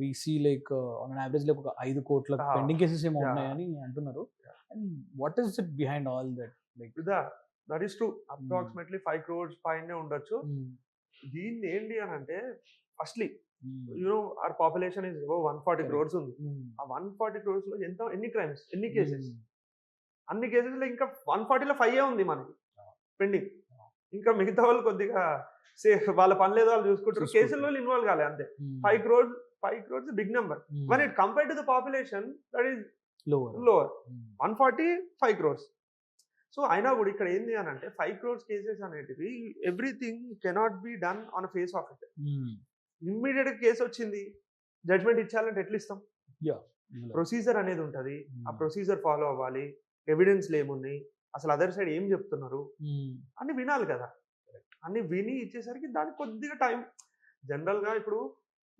We see like an average like ఒక ఐదు కోట్ల పెండింగ్ కేసెస్ ఏమో. ఉన్నాయని అంటున్నారు. And what is it behind all that like that is true approximately five crores పైనే ఉండొచ్చు. దీన్ని ఏంటి అని అంటే firstly. You know our population is one forty. Crores ఉంది. ఆ వన్ ఫార్టీ క్రోర్స్లో ఎంత ఎన్ని క్రైమ్స్ ఎన్ని కేసెస్. అన్ని కేసెస్లో ఇంకా వన్ ఫార్టీలో ఫైవ్ ఉంది మనకి. పెండింగ్ ఇంకా మిగతా వాళ్ళు కొద్దిగా సే వాళ్ళ పని లేదో వాళ్ళు చూసుకుంటారు. కేసుల్లో ఇన్వాల్వ్ కాలే అంతే Hmm. Five crores five crores big number Hmm. One it compare to the population that is. Lower Hmm. One forty five crores so అయినా కూడా ఇక్కడ ఏంది అని అంటే ఫైవ్ క్రోర్స్ కేసెస్ అనేటివి everything cannot be done on face of it Hmm. Immediate case వచ్చింది judgement ఇచ్చాలంటే ఎట్లా ఇస్తాం. ప్రొసీజర్ అనేది ఉంటుంది ఆ Hmm. ప్రొసీజర్ ఫాలో అవ్వాలి ఎవిడెన్స్లు ఏమున్నాయి అసలు అదర్ సైడ్ ఏం చెప్తున్నారు. అన్ని వినాలి కదా అన్ని విని ఇచ్చేసరికి దానికి కొద్దిగా టైం జనరల్గా ఇప్పుడు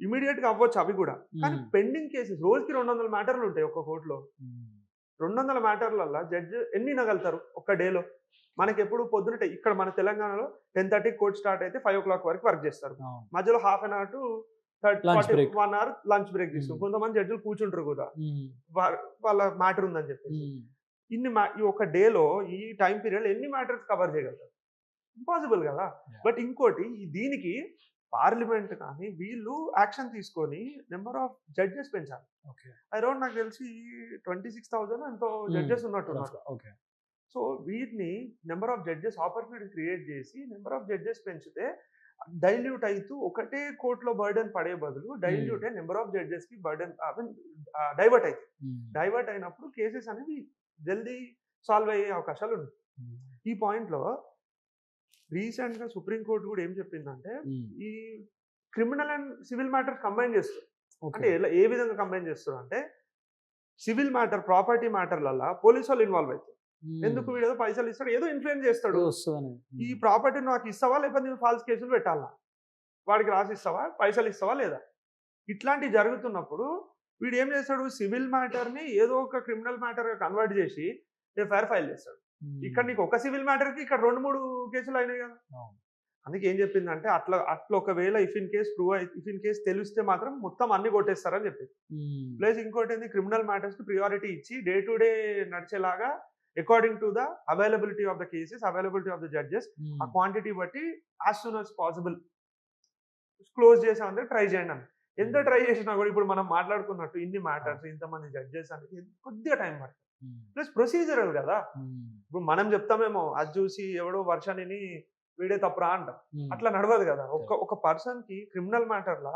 ఇమీడియట్గా అవ్వచ్చు అవి కూడా కానీ. పెండింగ్ కేసెస్ రోజుకి రెండు వందల మ్యాటర్లు ఉంటాయి ఒక్క కోర్టులో. రెండు వందల మ్యాటర్లల్లో జడ్జ్ ఎన్ని నగలుతారు ఒక్క డేలో మనకి ఎప్పుడు పొద్దున ఇక్కడ మన తెలంగాణలో టెన్ థర్టీ కోర్ట్ స్టార్ట్ అయితే ఫైవ్ ఓ క్లాక్ వరకు వర్క్ చేస్తారు. మధ్యలో half an hour to break. One hour lunch break తీసుకుంటారు. కొంతమంది జడ్జిలు కూర్చుంటారు కూడా వాళ్ళ మ్యాటర్ ఉందని చెప్పేసి. ఇన్ని ఈ ఒక డేలో ఈ టైం పీరియడ్ ఎన్ని మ్యాటర్స్ కవర్ చేయగలుగుతారు ఇంపాసిబుల్ కదా. బట్ ఇంకోటి దీనికి పార్లమెంట్ కానీ వీళ్ళు యాక్షన్ తీసుకొని నెంబర్ ఆఫ్ జడ్జెస్ పెంచాలి. అరౌండ్ నాకు తెలిసి ట్వంటీ సిక్స్ థౌసండ్ ఎంతో. జడ్జెస్ ఉన్నట్టున్నారు Okay. సో వీటిని number of judges opportunity create చేసి నెంబర్ ఆఫ్ జడ్జెస్ పెంచితే డైల్యూట్ అవుతూ ఒకటే కోర్టులో బర్డెన్ పడే బదులు డైల్యూట్ అయ్యి నెంబర్ ఆఫ్ జడ్జెస్కి బర్డెన్ డైవర్ట్ Hmm. డైవర్ట్ అయినప్పుడు కేసెస్ అనేవి జల్దీ సాల్వ్ అయ్యే అవకాశాలు ఉన్నాయి. ఈ పాయింట్లో రీసెంట్గా సుప్రీంకోర్టు కూడా ఏం చెప్పిందంటే. ఈ criminal and civil matter combine చేస్తారు అంటే ఏ విధంగా కంబైన్ చేస్తారు అంటే సివిల్ మ్యాటర్ ప్రాపర్టీ మ్యాటర్లలో పోలీసు వాళ్ళు ఇన్వాల్వ్ అవుతారు. ఎందుకు వీడు ఏదో పైసలు ఇస్తాడు ఏదో ఇన్ఫ్లుయెన్స్ చేస్తాడు. ఈ. ప్రాపర్టీ నాకు ఇస్తావా లేకపోతే నువ్వు ఫాల్స్ కేసులు పెట్టాలా వాడికి రాసి ఇస్తావా పైసలు ఇస్తావా లేదా ఇట్లాంటివి జరుగుతున్నప్పుడు వీడు ఏం చేస్తాడు సివిల్ మ్యాటర్ని ఏదో ఒక క్రిమినల్ మ్యాటర్గా కన్వర్ట్ చేసి ఎఫ్ఐఆర్ ఫైల్ చేస్తాడు. ఇక్కడ నీకు ఒక సివిల్ మ్యాటర్కి ఇక్కడ రెండు మూడు కేసులు అయినాయి కదా. అందుకే ఏం చెప్పిందంటే అట్లా అట్లా ఒకవేళ if in case prove if in case తెలిస్తే మాత్రం మొత్తం అన్ని కొట్టేస్తారని చెప్పింది. ప్లస్ ఇంకోటి ఏంది క్రిమినల్ మ్యాటర్స్కి ప్రియారిటీ ఇచ్చి day to day నడిచేలాగా according to the availability of the cases availability of the judges. ఆ క్వాంటిటీ బట్టి as soon as possible close చేసామంటే ట్రై చేయండి అని ఎంత ట్రై చేసినా కూడా ఇప్పుడు మనం మాట్లాడుకున్నట్టు ఇన్ని మ్యాటర్స్ ఇంతమంది జడ్జెస్ అనేది కొద్దిగా టైం పడుతుంది Hmm. ప్లస్ ప్రొసీజరల్ కదా Hmm. ఇప్పుడు మనం చెప్తామేమో అది చూసి ఎవడో వర్షాన్ని వీడే తప్పురా అంటాం Hmm. అట్లా నడవదు కదా ఒక ఒక పర్సన్కి క్రిమినల్ మ్యాటర్ లా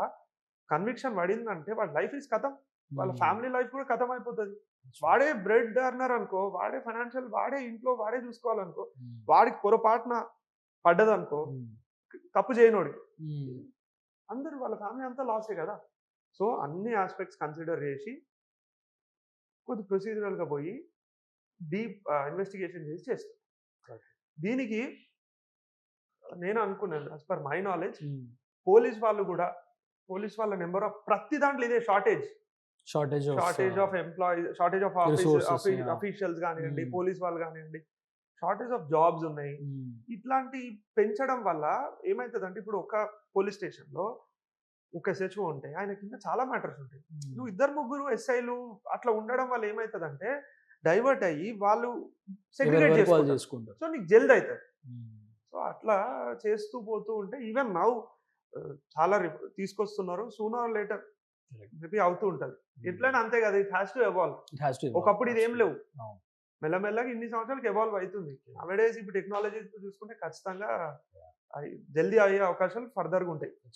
కన్విక్షన్ పడిందంటే వాళ్ళ లైఫ్ ఇస్ కథం వాళ్ళ Hmm. ఫ్యామిలీ లైఫ్ కూడా కథం అయిపోతుంది వాడే బ్రెడ్ అర్నర్ అనుకో వాడే ఫైనాన్షియల్ వాడే ఇంట్లో వాడే చూసుకోవాలనుకో Hmm. వాడికి పొరపాటున పడ్డదనుకో Hmm. తప్పు చేయనోడికి Hmm. అందరూ వాళ్ళ ఫ్యామిలీ అంతా లాసే కదా సో అన్ని ఆస్పెక్ట్స్ కన్సిడర్ చేసి కొద్ది ప్రొసీజరల్గా పోయి డీప్ ఇన్వెస్టిగేషన్ చేసి చేస్తారు దీనికి నేను అనుకున్నాను as per my knowledge. Police వాళ్ళు కూడా పోలీస్ వాళ్ళ నెంబర్ ఆఫ్ ప్రతి దాంట్లో ఇదే shortage. Shortage uh, of employee shortage of. Officials కానివ్వండి Hmm. పోలీస్ వాళ్ళు కానివ్వండి షార్టేజ్ ఆఫ్ జాబ్స్ ఉన్నాయి. ఇట్లాంటి పెంచడం వల్ల ఏమవుతుందంటే ఇప్పుడు ఒక పోలీస్ స్టేషన్లో ఒక ఎస్హెచ్ఓ ఉంటే ఆయన కింద చాలా మ్యాటర్స్ ఉంటాయి. నువ్వు ఇద్దరు ముగ్గురు ఎస్ఐలు అట్లా ఉండడం వల్ల ఏమవుతుందంటే డైవర్ట్ అయ్యి వాళ్ళు సెగ్రిగేట్ చేసుకుంటారు సో నీకు జల్ది అవుతుంది. సో అట్లా చేస్తూ పోతూ ఉంటే ఈవెన్ నౌ చాలా తీసుకొస్తున్నారు సూనర్ లేటర్. మేబీ అవుతూ ఉంటుంది ఎట్లయినా అంతే కదా ఇట్ హ్యాస్ టు ఎవాల్వ్. ఒకప్పుడు ఇది ఏం లేవు. మెల్లమెల్లగా ఇన్ని సంవత్సరాలకు ఎవాల్వ్ అవుతుంది. అవడేస్ ఇప్పుడు టెక్నాలజీ చూసుకుంటే ఖచ్చితంగా జల్దీ అయ్యే అవకాశాలు ఫర్దర్గా ఉంటాయి.